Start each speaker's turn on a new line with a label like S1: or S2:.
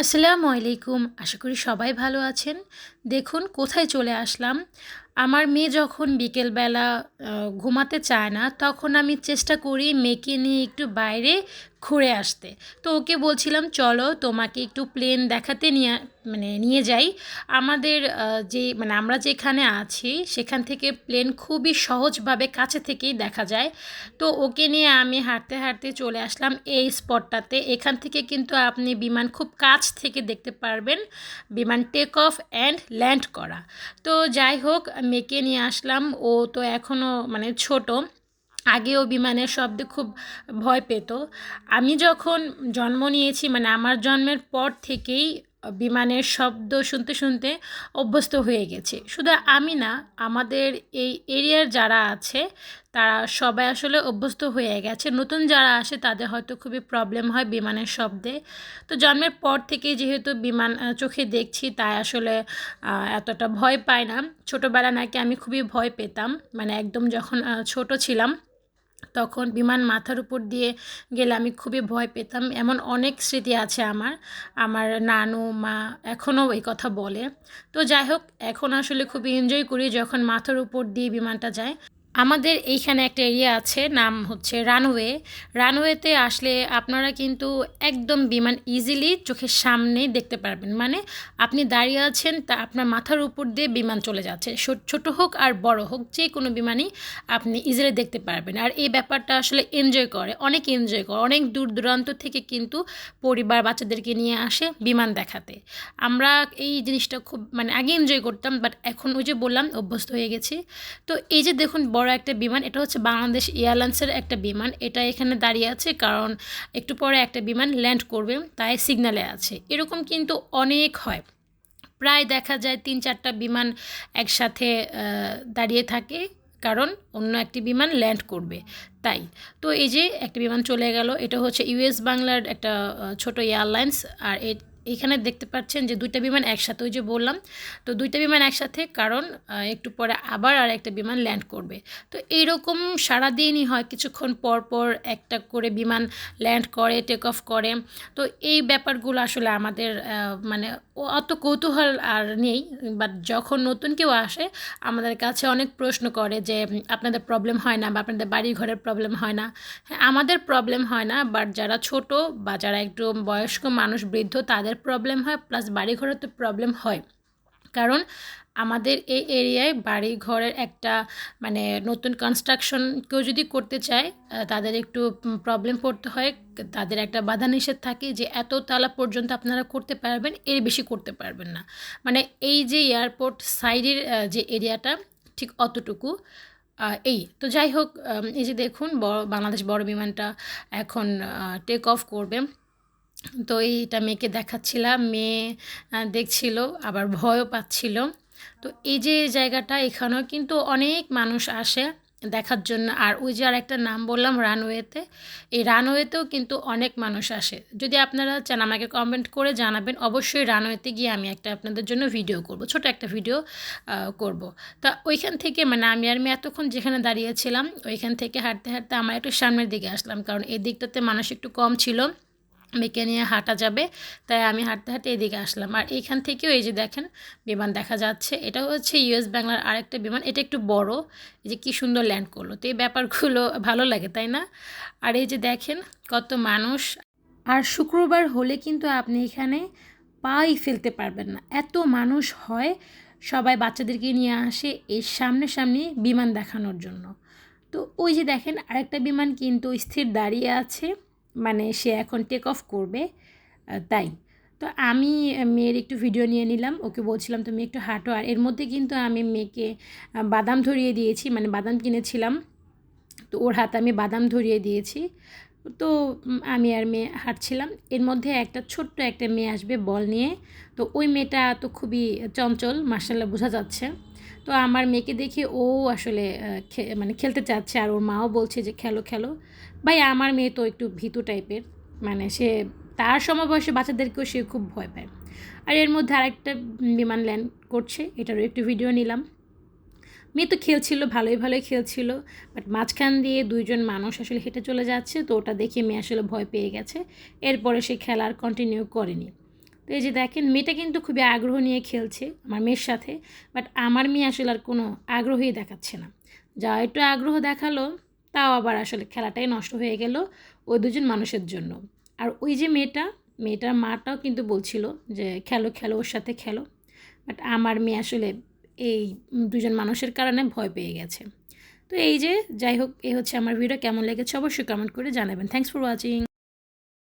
S1: আসসালামু আলাইকুম। আশা করি সবাই ভালো আছেন। দেখুন কোথায় চলে আসলাম? আমার মেয়ে যখন বিকেলবেলা ঘুমাতে চায় না, তখন আমি চেষ্টা করি মেয়েকে নিয়ে একটু বাইরে ঘুরে আসতে। তো ওকে বলছিলাম, চলো তোমাকে একটু প্লেন দেখাতে নিয়ে মানে নিয়ে যাই। আমাদের যে মানে আমরা যেখানে আছি, সেখান থেকে প্লেন খুবই সহজভাবে কাছে থেকেই দেখা যায়। তো ওকে নিয়ে আমি হাঁটতে হাঁটতে চলে আসলাম এই স্পটটাতে। এখান থেকে কিন্তু আপনি বিমান খুব কাছ থেকে দেখতে পারবেন, বিমান টেক অফ অ্যান্ড ল্যান্ড করা। তো যাই হোক মেয়েকে নিয়ে আসলাম। ও তো এখনও মানে ছোট। আগেও বিমানের শব্দে খুব ভয় পেত। আমি যখন জন্ম নিয়েছি মানে আমার জন্মের পর থেকেই বিমানের শব্দ শুনতে শুনতে অভ্যস্ত হয়ে গেছে। শুধু আমি না, আমাদের এই এরিয়ার যারা আছে, তারা সবাই আসলে অভ্যস্ত হয়ে গেছে। নতুন যারা আসে, তাদের হয়তো খুবই প্রবলেম হয় বিমানের শব্দে। তো জন্মের পর থেকে যেহেতু বিমান চোখে দেখছি, তাই আসলে এতটা ভয় পাই না। ছোটোবেলা নাকি আমি খুবই ভয় পেতাম। মানে একদম যখন ছোট ছিলাম তখন বিমান মাথার উপর দিয়ে গেলে আমি খুবই ভয় পেতাম। এমন অনেক স্মৃতি আছে আমার। আমার নানু, মা এখনও এই কথা বলে। তো যাই হোক, এখন আসলে খুবই এনজয় করি যখন মাথার উপর দিয়ে বিমানটা যায়। আমাদের এইখানে একটা এরিয়া আছে, নাম হচ্ছে রানওয়ে। রানওয়েতে আসলে আপনারা কিন্তু একদম বিমান ইজিলি চোখের সামনে দেখতে পারবেন। মানে আপনি দাঁড়িয়ে আছেন তা আপনার মাথার উপর দিয়ে বিমান চলে যাচ্ছে। ছোট হোক আর বড় হোক, যে কোনো বিমানই আপনি ইজিলি দেখতে পারবেন। আর এই ব্যাপারটা আসলে এনজয় করে, অনেক এনজয় করে। অনেক দূর দূরান্ত থেকে কিন্তু পরিবার বাচ্চাদেরকে নিয়ে আসে বিমান দেখাতে। আমরা এই জিনিসটা খুব মানে আগে এনজয় করতাম বাট এখন ওই যে বললাম, অভ্যস্ত হয়ে গেছি। তো এই যে দেখুন বড় একটা বিমান, এটা হচ্ছে বাংলাদেশ এয়ারলাইন্সের একটা বিমান। এটা এখানে দাঁড়িয়ে আছে, কারণ একটু পরে একটা বিমান ল্যান্ড করবে, তাই সিগনালে আছে। এরকম কিন্তু অনেক হয়। প্রায় দেখা যায় তিন চারটা বিমান একসাথে দাঁড়িয়ে থাকে, কারণ অন্য একটি বিমান ল্যান্ড করবে। তাই, তো এই যে একটি বিমান চলে গেল, এটা হচ্ছে ইউএস বাংলার একটা ছোট এয়ারলাইন্স, আর এখানে দেখতে পাচ্ছেন যে দুইটা বিমান একসাথে, ওই যে বললাম। তো দুইটা বিমান একসাথে, কারণ একটু পরে আবার আর একটা বিমান ল্যান্ড করবে। তো এইরকম সারাদিনই হয়, কিছুক্ষণ পর পর একটা করে বিমান ল্যান্ড করে টেক অফ করে। তো এই ব্যাপারগুলো আসলে আমাদের মানে অত কৌতূহল আর নেই। বাট যখন নতুন কেউ আসে, আমাদের কাছে অনেক প্রশ্ন করে যে, আপনাদের প্রবলেম হয় না বা আপনাদের বাড়ি ঘরের প্রবলেম হয় না। হ্যাঁ আমাদের প্রবলেম হয় না বাট যারা ছোট বা যারা একটু বয়স্ক মানুষ, বৃদ্ধ, তাদের প্রবলেম হয় প্লাস বাড়ি ঘরের তো প্রবলেম হয়। কারণ আমাদের এই এরিয়ায় বাড়ি ঘরের একটা মানে নতুন কনস্ট্রাকশন কেউ যদি করতে চায় তাদের একটু প্রবলেম পড়তে হয়। তাদের একটা বাধা নিষেধ থাকে যে এত তালা পর্যন্ত আপনারা করতে পারবেন, এর বেশি করতে পারবেন না। মানে এই যে এয়ারপোর্ট সাইডের যে এরিয়াটা, ঠিক অতটুকু এই। তো যাই হোক এই যে দেখুন বড় বাংলাদেশ বড় বিমানটা এখন টেক অফ করবে। তো এইটা মেয়েকে দেখাচ্ছিলাম, মেয়ে দেখছিল, আবার ভয়ও পাচ্ছিল। তো এই যে জায়গাটা, এখানেও কিন্তু অনেক মানুষ আসে দেখার জন্য। আর ওই যে আর একটা নাম বললাম, রানওয়েতে, এই রানওয়েতেও কিন্তু অনেক মানুষ আসে। যদি আপনারা চান আমাকে কমেন্ট করে জানাবেন, অবশ্যই রানওয়েতে গিয়ে আমি একটা আপনাদের জন্য ভিডিও করব, ছোট একটা ভিডিও করব। তা ওইখান থেকে মানে আমি আর আমি এতক্ষণ যেখানে দাঁড়িয়েছিলাম, ওইখান থেকে হাঁটতে হাঁটতে আমার একটু সামনের দিকে আসলাম। কারণ এই দিকটাতে মানুষ একটু কম ছিল। মেয়েকে নিয়ে হাঁটা যাবে, তাই আমি হাঁটতে হাঁটতে এদিকে আসলাম। আর এইখান থেকেও এই যে দেখেন, বিমান দেখা যাচ্ছে। এটা হচ্ছে ইউএস বাংলার আরেকটা বিমান, এটা একটু বড়, এই যে কি সুন্দর ল্যান্ড করল। তো এই ব্যাপারগুলো ভালো লাগে, তাই না? আর এই যে দেখেন, কত মানুষ। আর শুক্রবার হলে কিন্তু আপনি এখানে পাই ফেলতে পারবেন না। এত মানুষ হয়, সবাই বাচ্চাদেরকে নিয়ে আসে এর সামনে সামনে বিমান দেখানোর জন্য। তো ওই যে দেখেন, আরেকটা বিমান কিন্তু স্থির দাঁড়িয়ে আছে। মানে সে এখন টেক অফ করবে তাই। তো আমি মেয়ের একটু ভিডিও নিয়ে নিলাম, ওকে বলছিলাম, তুমি একটু হাঁটো। আর এর মধ্যে কিন্তু আমি মেয়েকে বাদাম ধরিয়ে দিয়েছি মানে বাদাম কিনেছিলাম। তো ওর হাতে আমি বাদাম ধরিয়ে দিয়েছি। তো আমি আর মেয়ে হাঁটছিলাম। এর মধ্যে একটা ছোট্ট একটা মেয়ে আসবে বল নিয়ে। তো ওই মেয়েটা তো খুবই চঞ্চল মার্শাল্লাহ বোঝা যাচ্ছে। তো আমার মেয়েকে দেখে ও আসলে মানে খেলতে চাচ্ছে আর ওর মাও বলছে যে খেলো খেলো। ভাই, আমার মেয়ে তো একটু ভীতু টাইপের। মানে সে, তার সমবয়সী বাচ্চাদেরকেও সে খুব ভয় পায়। আর এর মধ্যে আরেকটা বিমান ল্যান্ড করছে, এটারও একটু ভিডিও নিলাম। মেয়ে তো খেলছিল, ভালোই ভালোই খেলছিল। বাট মাঝখান দিয়ে দুইজন মানুষ আসলে হেঁটে চলে যাচ্ছে, তো ওটা দেখে মেয়ে আসলে ভয় পেয়ে গেছে। এরপরে সে খেলা আর কন্টিনিউ করেনি। তো এই যে দেখেন, মেয়েটা কিন্তু খুবই আগ্রহ নিয়ে খেলছে আমার মেয়ের সাথে বাট আমার মেয়ে আসলে আর কোনো আগ্রহই দেখাচ্ছে না। যা একটু আগ্রহ দেখাল, তাও আবার আসলে খেলাটাই নষ্ট হয়ে গেল ওই দুজন মানুষের জন্য। আর ওই যে মেয়েটা, মেয়েটার মাটাও কিন্তু বলছিল যে খেলো খেলো, ওর সাথে খেলো বাট আমার মেয়ে আসলে এই দুজন মানুষের কারণে ভয় পেয়ে গেছে। তো এই যে, যাই হোক এই হচ্ছে আমার ভিডিও কেমন লেগেছে অবশ্যই কমেন্ট করে জানাবেন। Thanks for watching